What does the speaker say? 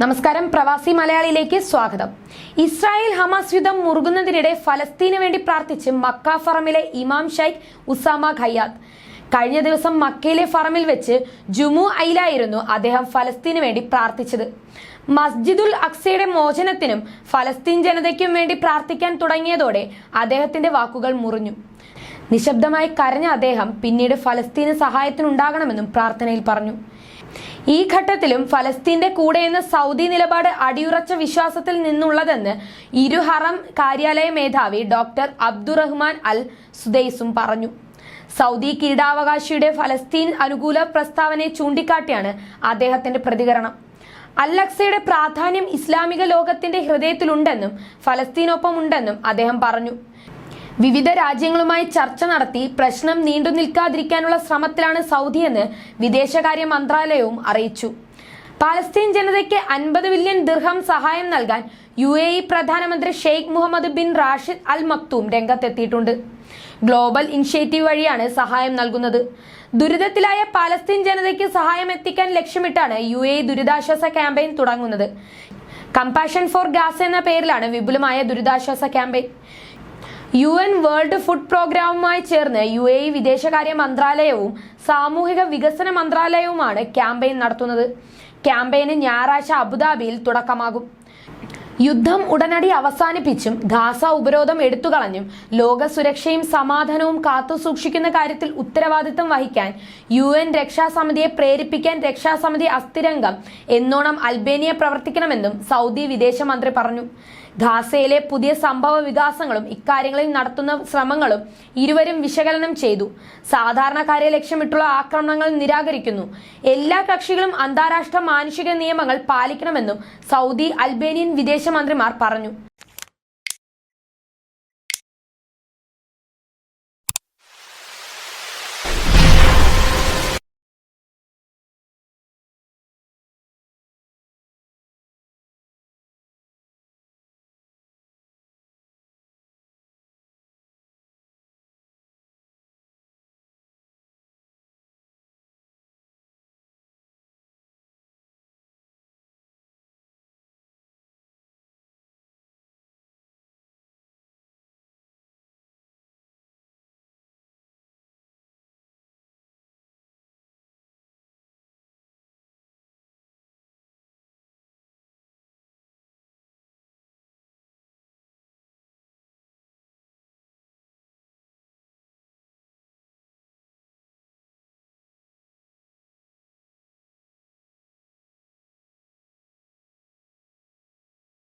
നമസ്കാരം. പ്രവാസി മലയാളിയിലേക്ക് സ്വാഗതം. ഇസ്രായേൽ ഹമാസ് യുദ്ധം മുറുകുന്നതിനിടെ ഫലസ്തീന് വേണ്ടി പ്രാർത്ഥിച്ച് മക്ക ഫറമിലെ ഇമാം ഷൈഖ് ഉസാമ ഖയ്യാദ്. കഴിഞ്ഞ ദിവസം മക്കയിലെ ഫറമിൽ വെച്ച് ജുമു ഐലായിരുന്നു അദ്ദേഹം ഫലസ്തീന് വേണ്ടി പ്രാർത്ഥിച്ചത്. മസ്ജിദുൽ അക്സയുടെ മോചനത്തിനും ഫലസ്തീൻ ജനതയ്ക്കും വേണ്ടി പ്രാർത്ഥിക്കാൻ തുടങ്ങിയതോടെ അദ്ദേഹത്തിന്റെ വാക്കുകൾ മുറിഞ്ഞു. നിശബ്ദമായി കരഞ്ഞ അദ്ദേഹം പിന്നീട് ഫലസ്തീന് സഹായത്തിനുണ്ടാകണമെന്നും പ്രാർത്ഥനയിൽ പറഞ്ഞു. ഈ ഘട്ടത്തിലും ഫലസ്തീന്റെ കൂടെയെന്ന സൗദി നിലപാട് അടിയുറച്ച വിശ്വാസത്തിൽ നിന്നുള്ളതെന്ന് ഇരുഹറം കാര്യാലയ മേധാവി ഡോക്ടർ അബ്ദുറഹ്മാൻ അൽ സുദൈസും പറഞ്ഞു. സൗദി കിരീടാവകാശിയുടെ ഫലസ്തീൻ അനുകൂല പ്രസ്താവനയെ ചൂണ്ടിക്കാട്ടിയാണ് അദ്ദേഹത്തിന്റെ പ്രതികരണം. അല്ലക്സയുടെ പ്രാധാന്യം ഇസ്ലാമിക ലോകത്തിന്റെ ഹൃദയത്തിലുണ്ടെന്നും ഫലസ്തീനൊപ്പം ഉണ്ടെന്നും അദ്ദേഹം പറഞ്ഞു. വിവിധ രാജ്യങ്ങളുമായി ചർച്ച നടത്തി പ്രശ്നം നീണ്ടു നിൽക്കാതിരിക്കാനുള്ള ശ്രമത്തിലാണ് സൗദിയെന്ന് വിദേശകാര്യ മന്ത്രാലയവും അറിയിച്ചു. പാലസ്തീൻ ജനതയ്ക്ക് അൻപത് ബില്യൺ ദിർഹം സഹായം നൽകാൻ യു എ ഇ പ്രധാനമന്ത്രി Sheikh Mohammed bin Rashid Al Maktoum രംഗത്തെത്തിയിട്ടുണ്ട്. ഗ്ലോബൽ ഇനിഷ്യേറ്റീവ് വഴിയാണ് സഹായം നൽകുന്നത്. ദുരിതത്തിലായ പാലസ്തീൻ ജനതയ്ക്ക് സഹായം എത്തിക്കാൻ ലക്ഷ്യമിട്ടാണ് യു എ ദുരിതാശ്വാസ ക്യാമ്പയിൻ തുടങ്ങുന്നത്. കമ്പാഷൻ ഫോർ ഗാസ് എന്ന പേരിലാണ് വിപുലമായ ദുരിതാശ്വാസ campaign. U N world food പ്രോഗ്രാമുമായി ചേർന്ന് യു എ ഇ വിദേശകാര്യ മന്ത്രാലയവും സാമൂഹിക വികസന മന്ത്രാലയവുമാണ് ക്യാമ്പയിൻ നടത്തുന്നത്. ക്യാമ്പയിന് ഞായറാഴ്ച അബുദാബിയിൽ തുടക്കമാകും. യുദ്ധം ഉടനടി അവസാനിപ്പിച്ചും ഗാസ ഉപരോധം എടുത്തുകളഞ്ഞും ലോക സുരക്ഷയും സമാധാനവും കാത്തുസൂക്ഷിക്കുന്ന കാര്യത്തിൽ ഉത്തരവാദിത്തം വഹിക്കാൻ യു എൻ രക്ഷാസമിതിയെ പ്രേരിപ്പിക്കാൻ രക്ഷാസമിതി അസ്ഥിരംഗം എന്നോണം അൽബേനിയ പ്രവർത്തിക്കണമെന്നും സൗദി വിദേശമന്ത്രി പറഞ്ഞു. ഗാസയിലെ പുതിയ സംഭവ വികാസങ്ങളും ഇക്കാര്യങ്ങളിൽ നടത്തുന്ന ശ്രമങ്ങളും ഇരുവരും വിശകലനം ചെയ്തു. സാധാരണക്കാരെ ലക്ഷ്യമിട്ടുള്ള ആക്രമണങ്ങൾ നിരാകരിക്കുന്നു. എല്ലാ കക്ഷികളും അന്താരാഷ്ട്ര മാനുഷിക നിയമങ്ങൾ പാലിക്കണമെന്നും സൗദി അൽബേനിയൻ വിദേശമന്ത്രിമാർ പറഞ്ഞു.